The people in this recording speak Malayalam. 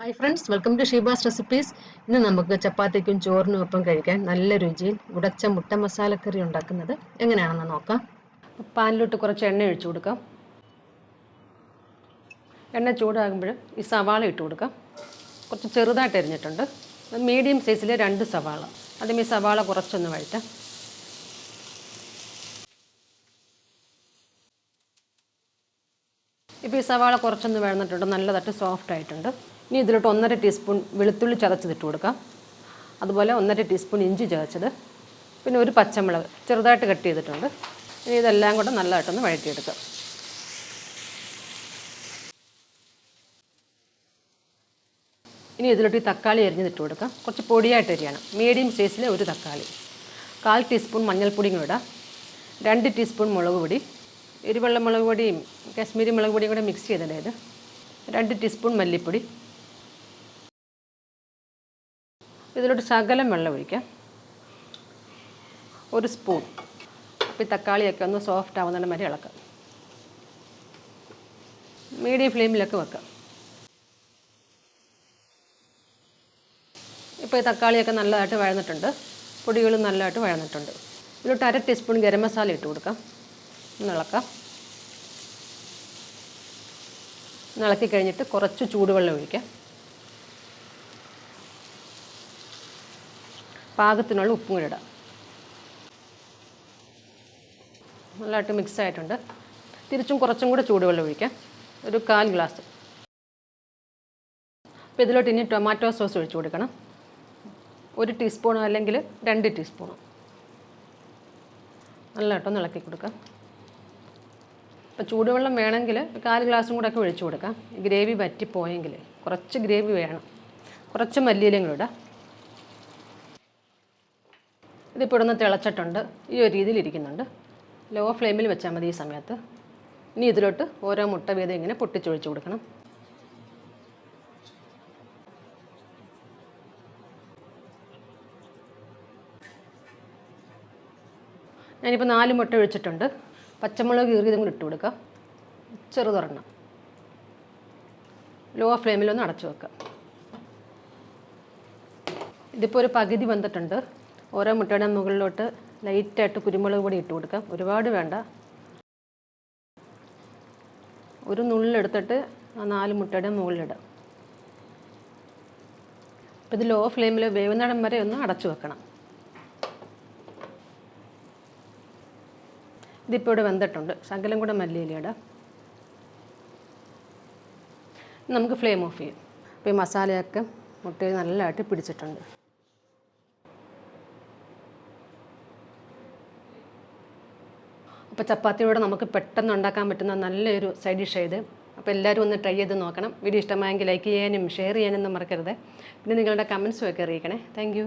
Hi friends welcome to Sheeba's recipes ഇന്ന് നമുക്ക് ചപ്പാത്തിക്കും ചോറിനും ഒപ്പം കഴിക്കാൻ നല്ല രുചിയിൽ ഉടച്ച മുട്ട മസാലക്കറി ഉണ്ടാക്കുന്നത് എങ്ങനെയാണെന്ന് നോക്കാം. പാനിലോട്ട് കുറച്ച് എണ്ണ ഒഴിച്ചു കൊടുക്കാം. എണ്ണ ചൂടാകുമ്പോൾ ഈ സവാള ഇട്ട് കൊടുക്കാം. കുറച്ച് ചെറുതായിട്ട് എരിഞ്ഞിട്ടുണ്ട് മീഡിയം സൈസിലെ രണ്ട് സവാള. ആദ്യം ഈ സവാള കുറച്ചൊന്ന് വഴറ്റാം. ഇപ്പോൾ ഈ സവാള കുറച്ചൊന്ന് വഴന്നിട്ടുണ്ട്. നല്ലതായിട്ട് സോഫ്റ്റ് ആയിട്ടുണ്ട്. ഇനി ഇതിലോട്ട് ഒന്നര ടീസ്പൂൺ വെളുത്തുള്ളി ചതച്ചതിട്ട് കൊടുക്കാം. അതുപോലെ ഒന്നര ടീസ്പൂൺ ഇഞ്ചി ചതച്ചത്. പിന്നെ ഒരു പച്ചമുളക് ചെറുതായിട്ട് കട്ട് ചെയ്തിട്ടുണ്ട്. ഇനി ഇതെല്ലാം കൂടെ നല്ലതായിട്ടൊന്ന് വഴറ്റിയെടുക്കാം. ഇനി ഇതിലോട്ട് ഈ തക്കാളി അരിഞ്ഞിട്ട് കൊടുക്കാം. കുറച്ച് പൊടിയായിട്ട് അരിയണം. മീഡിയം സൈസിലെ ഒരു തക്കാളി. കാൽ ടീസ്പൂൺ മഞ്ഞൾപ്പൊടിയും കൂടെ ഇടാം. രണ്ട് ടീസ്പൂൺ മുളക് പൊടി. എരിവെള്ള മുളക് പൊടിയും കാശ്മീരി മുളക് പൊടിയും കൂടെ മിക്സ് ചെയ്തിടേത് രണ്ട് ടീസ്പൂൺ മല്ലിപ്പൊടി. ഇതിലോട്ട് ശകലം വെള്ളം ഒഴിക്കാം. ഒരു സ്പൂൺ അപ്പോൾ ഈ തക്കാളിയൊക്കെ ഒന്ന് സോഫ്റ്റ് ആവുന്നതിന് വരെ ഇളക്കാം. മീഡിയം ഫ്ലെയിമിലൊക്കെ വെക്കാം. ഇപ്പോൾ ഈ തക്കാളിയൊക്കെ നല്ലതായിട്ട് വഴന്നിട്ടുണ്ട്. പൊടികളും നല്ലതായിട്ട് വഴന്നിട്ടുണ്ട്. ഇതിലോട്ട് അര ടീസ്പൂൺ ഗരം മസാല ഇട്ട് കൊടുക്കാം. ഇളക്കാം. ഇളക്കി കഴിഞ്ഞിട്ട് കുറച്ച് ചൂടുവെള്ളം ഒഴിക്കാം. പാകത്തിനുള്ള ഉപ്പും കൂടി ഇടാം നല്ലതായിട്ട് മിക്സ് ആയിട്ടുണ്ട്. തിരിച്ചും കുറച്ചും കൂടെ ചൂടുവെള്ളം ഒഴിക്കാം. ഒരു കാൽ ഗ്ലാസ് അപ്പോൾ ഇതിലോട്ട് ഇനി ടൊമാറ്റോ സോസ് ഒഴിച്ചു കൊടുക്കണം. ഒരു ടീസ്പൂണോ അല്ലെങ്കിൽ രണ്ട് ടീസ്പൂണോ നല്ലതായിട്ടൊന്ന് ഇളക്കി കൊടുക്കാം. അപ്പോൾ ചൂടുവെള്ളം വേണമെങ്കിൽ കാൽ ഗ്ലാസും കൂടെ ഒക്കെ ഒഴിച്ചു കൊടുക്കാം. ഗ്രേവി വറ്റിപ്പോയെങ്കിൽ കുറച്ച് ഗ്രേവി വേണം. കുറച്ച് മല്ലിയിലും കൂടെ ഇടാം. ഇതിപ്പോൾ ഇവിടുന്ന് തിളച്ചിട്ടുണ്ട്. ഈ ഒരു രീതിയിൽ ഇരിക്കുന്നുണ്ട് ലോ ഫ്ലെയിമിൽ വെച്ചാൽ മതി ഈ സമയത്ത്. ഇനി ഇതിലോട്ട് ഓരോ മുട്ട വീതം ഇങ്ങനെ പൊട്ടിച്ചൊഴിച്ച് കൊടുക്കണം. ഞാനിപ്പോൾ നാല് മുട്ട ഒഴിച്ചിട്ടുണ്ട്. പച്ചമുളക് കീറിയതും കൂടി ഇട്ട് കൊടുക്കാം. ചെറുതൊരെണ്ണം. ലോ ഫ്ലെയിമിലൊന്ന് അടച്ചു വെക്കാം. ഇതിപ്പോൾ ഒരു പകുതി വന്നിട്ടുണ്ട്. ഓരോ മുട്ടയുടെ മുകളിലോട്ട് ലൈറ്റായിട്ട് കുരുമുളക് പൊടി ഇട്ട് കൊടുക്കാം. ഒരുപാട് വേണ്ട. ഒരു നുള്ളിലെടുത്തിട്ട് ആ നാല് മുട്ടയുടെ മുകളിലിടാം. അപ്പോൾ ഇത് ലോ ഫ്ലെയിമിൽ വേവുന്നിടം വരെ ഒന്ന് അടച്ചു വെക്കണം. ഇതിപ്പോൾ ഇവിടെ വെന്തിട്ടുണ്ട്. ശകലം കൂടെ മല്ലിയിലിടാം നമുക്ക് ഫ്ലെയിം ഓഫ് ചെയ്യാം. അപ്പോൾ ഈ മസാലയൊക്കെ മുട്ടയിൽ നല്ലതായിട്ട് പിടിച്ചിട്ടുണ്ട്. അപ്പോൾ ചപ്പാത്തിയോടെ നമുക്ക് പെട്ടെന്ന് ഉണ്ടാക്കാൻ പറ്റുന്ന നല്ലൊരു സൈഡ് ഡിഷ് ഇത്. അപ്പോൾ എല്ലാവരും ഒന്ന് ട്രൈ ചെയ്ത് നോക്കണം. വീഡിയോ ഇഷ്ടമായെങ്കിൽ ലൈക്ക് ചെയ്യാനും ഷെയർ ചെയ്യാനൊന്നും മറക്കരുത്. പിന്നെ നിങ്ങളുടെ കമൻസും ഒക്കെ അറിയിക്കണേ. താങ്ക്